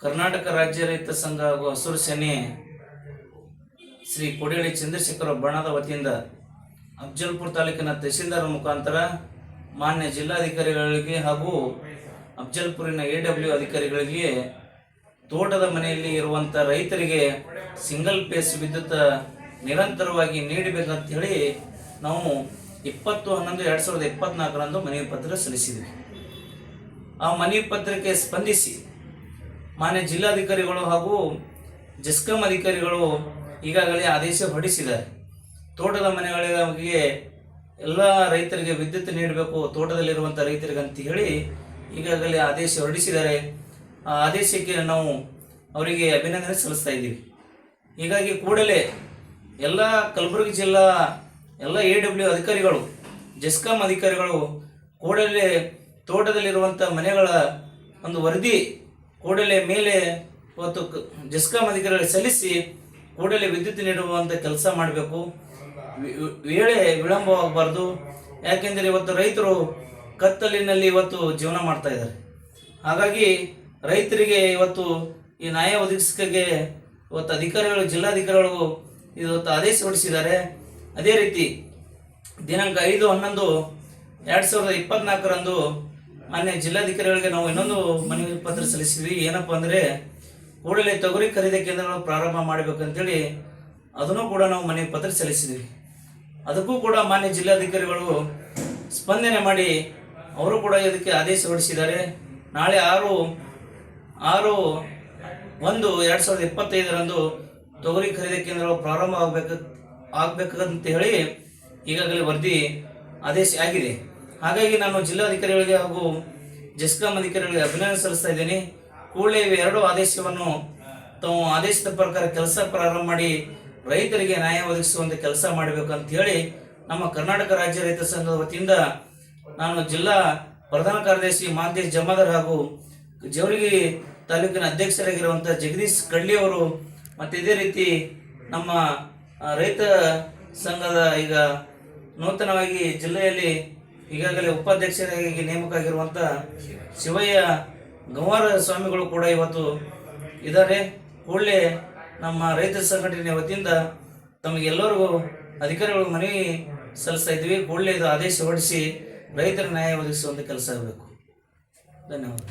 ಕರ್ನಾಟಕ ರಾಜ್ಯ ರೈತ ಸಂಘ ಹಾಗೂ ಹಸಿರು ಸೇನೆ ಶ್ರೀ ಕೊಡಿಹಳ್ಳಿ ಚಂದ್ರಶೇಖರ ಬಣದ ವತಿಯಿಂದ ಅಫ್ಜಲ್ಪುರ ತಾಲೂಕಿನ ತಹಸೀಲ್ದಾರ್ ಮುಖಾಂತರ ಮಾನ್ಯ ಜಿಲ್ಲಾಧಿಕಾರಿಗಳಿಗೆ ಹಾಗೂ ಅಫ್ಜಲ್ಪುರಿನ ಎ ಡಬ್ಲ್ಯೂ ಅಧಿಕಾರಿಗಳಿಗೆ ತೋಟದ ಮನೆಯಲ್ಲಿ ಇರುವಂಥ ರೈತರಿಗೆ ಸಿಂಗಲ್ ಪೇಸ್ ವಿದ್ಯುತ್ ನಿರಂತರವಾಗಿ ನೀಡಬೇಕಂತ ಹೇಳಿ ನಾವು ಇಪ್ಪತ್ತು ಹನ್ನೊಂದು ಎರಡು ಸಾವಿರದ ಇಪ್ಪತ್ನಾಲ್ಕರಂದು ಮನವಿ ಪತ್ರ ಸಲ್ಲಿಸಿದ್ವಿ. ಆ ಮನವಿ ಪತ್ರಕ್ಕೆ ಸ್ಪಂದಿಸಿ ಮಾನ್ಯ ಜಿಲ್ಲಾಧಿಕಾರಿಗಳು ಹಾಗೂ ಜೆಸ್ಕಾಂ ಅಧಿಕಾರಿಗಳು ಈಗಾಗಲೇ ಆದೇಶ ಹೊರಡಿಸಿದ್ದಾರೆ. ತೋಟದ ಮನೆಗಳಿಗೆ ಎಲ್ಲ ರೈತರಿಗೆ ವಿದ್ಯುತ್ ನೀಡಬೇಕು ತೋಟದಲ್ಲಿರುವಂಥ ರೈತರಿಗೆ ಅಂತ ಹೇಳಿ ಈಗಾಗಲೇ ಆದೇಶ ಹೊರಡಿಸಿದ್ದಾರೆ. ಆ ಆದೇಶಕ್ಕೆ ನಾವು ಅವರಿಗೆ ಅಭಿನಂದನೆ ಸಲ್ಲಿಸ್ತಾ ಇದ್ದೀವಿ. ಹೀಗಾಗಿ ಕೂಡಲೇ ಎಲ್ಲ ಕಲಬುರಗಿ ಜಿಲ್ಲಾ ಎಲ್ಲ ಎ ಡಬ್ಲ್ಯೂ ಅಧಿಕಾರಿಗಳು, ಜೆಸ್ಕಾಂ ಅಧಿಕಾರಿಗಳು ಕೂಡಲೇ ತೋಟದಲ್ಲಿರುವಂಥ ಮನೆಗಳ ಒಂದು ವರದಿ ಕೂಡಲೇ ಮೇಲೆ ಇವತ್ತು ಜೆಸ್ಕಾಂ ಅಧಿಕಾರಿಗಳಿಗೆ ಸಲ್ಲಿಸಿ ಕೂಡಲೇ ವಿದ್ಯುತ್ ನೀಡುವಂಥ ಕೆಲಸ ಮಾಡಬೇಕು. ವೇಳೆ ವಿಳಂಬವಾಗಬಾರ್ದು. ಯಾಕೆಂದರೆ ಇವತ್ತು ರೈತರು ಕತ್ತಲಿನಲ್ಲಿ ಇವತ್ತು ಜೀವನ ಮಾಡ್ತಾ ಇದ್ದಾರೆ. ಹಾಗಾಗಿ ರೈತರಿಗೆ ಇವತ್ತು ಈ ನ್ಯಾಯ ಒದಗಿಸಿಕೆಗೆ ಇವತ್ತು ಅಧಿಕಾರಿಗಳು, ಜಿಲ್ಲಾಧಿಕಾರಿಗಳು ಇವತ್ತು ಆದೇಶ ಹೊರಡಿಸಿದ್ದಾರೆ. ಅದೇ ರೀತಿ ದಿನಾಂಕ ಐದು ಹನ್ನೊಂದು ಎರಡು ಸಾವಿರದ ಇಪ್ಪತ್ನಾಲ್ಕರಂದು ಮಾನ್ಯ ಜಿಲ್ಲಾಧಿಕಾರಿಗಳಿಗೆ ನಾವು ಇನ್ನೊಂದು ಮನವಿ ಪತ್ರ ಸಲ್ಲಿಸಿದ್ವಿ. ಏನಪ್ಪ ಅಂದರೆ, ಕೂಡಲೇ ತೊಗರಿ ಖರೀದಿ ಕೇಂದ್ರಗಳು ಪ್ರಾರಂಭ ಮಾಡಬೇಕಂತೇಳಿ ಅದನ್ನು ಕೂಡ ನಾವು ಮನವಿ ಪತ್ರ ಸಲ್ಲಿಸಿದ್ವಿ. ಅದಕ್ಕೂ ಕೂಡ ಮಾನ್ಯ ಜಿಲ್ಲಾಧಿಕಾರಿಗಳು ಸ್ಪಂದನೆ ಮಾಡಿ ಅವರು ಕೂಡ ಇದಕ್ಕೆ ಆದೇಶ ಹೊರಡಿಸಿದ್ದಾರೆ. ನಾಳೆ ಆರು ಆರು, ಒಂದು, ಎರಡು ಸಾವಿರದ ಇಪ್ಪತ್ತೈದರಂದು ತೊಗರಿ ಖರೀದಿ ಕೇಂದ್ರಗಳು ಪ್ರಾರಂಭ ಆಗಬೇಕು, ಆಗ್ಬೇಕಂತ ಹೇಳಿ ಈಗಾಗಲೇ ವರದಿ ಆದೇಶ ಆಗಿದೆ. ಹಾಗಾಗಿ ನಾನು ಜಿಲ್ಲಾಧಿಕಾರಿಗಳಿಗೆ ಹಾಗೂ ಜೆಸ್ಕಾಂ ಅಧಿಕಾರಿಗಳಿಗೆ ಅಭಿನಂದನೆ ಸಲ್ಲಿಸ್ತಾ ಇದ್ದೀನಿ. ಕೂಡಲೇ ಎರಡು ಆದೇಶವನ್ನು ತಾವು ಆದೇಶದ ಪ್ರಕಾರ ಕೆಲಸ ಪ್ರಾರಂಭ ಮಾಡಿ ರೈತರಿಗೆ ನ್ಯಾಯ ಒದಗಿಸುವಂತೆ ಕೆಲಸ ಮಾಡಬೇಕು ಅಂತ ಹೇಳಿ ನಮ್ಮ ಕರ್ನಾಟಕ ರಾಜ್ಯ ರೈತ ಸಂಘದ ವತಿಯಿಂದ ನಾನು ಜಿಲ್ಲಾ ಪ್ರಧಾನ ಕಾರ್ಯದರ್ಶಿ ಮಹಾಂತೇಶ್ ಜಮಾದರ್ ಹಾಗೂ ಜವರಗಿ ತಾಲೂಕಿನ ಅಧ್ಯಕ್ಷರಾಗಿರುವಂಥ ಜಗದೀಶ್ ಕಳ್ಳಿ ಅವರು ಮತ್ತು ಇದೇ ರೀತಿ ನಮ್ಮ ರೈತ ಸಂಘದ ಈಗ ನೂತನವಾಗಿ ಜಿಲ್ಲೆಯಲ್ಲಿ ಈಗಾಗಲೇ ಉಪಾಧ್ಯಕ್ಷರಾಗಿ ನೇಮಕ ಆಗಿರುವಂಥ ಶಿವಯ್ಯ ಗಂವಾರ ಸ್ವಾಮಿಗಳು ಕೂಡ ಇವತ್ತು ಇದ್ದಾರೆ. ಕೂಡಲೇ ನಮ್ಮ ರೈತ ಸಂಘಟನೆ ವತಿಯಿಂದ ತಮಗೆಲ್ಲರಿಗೂ ಅಧಿಕಾರಿಗಳು ಮನವಿ ಸಲ್ಲಿಸ್ತಾ ಇದ್ವಿ ಕೂಡಲೇ ಇದು ಆದೇಶ ಹೊರಡಿಸಿ ರೈತರ ನ್ಯಾಯ ಒದಗಿಸುವಂಥ ಕೆಲಸ ಆಗಬೇಕು. ಧನ್ಯವಾದ.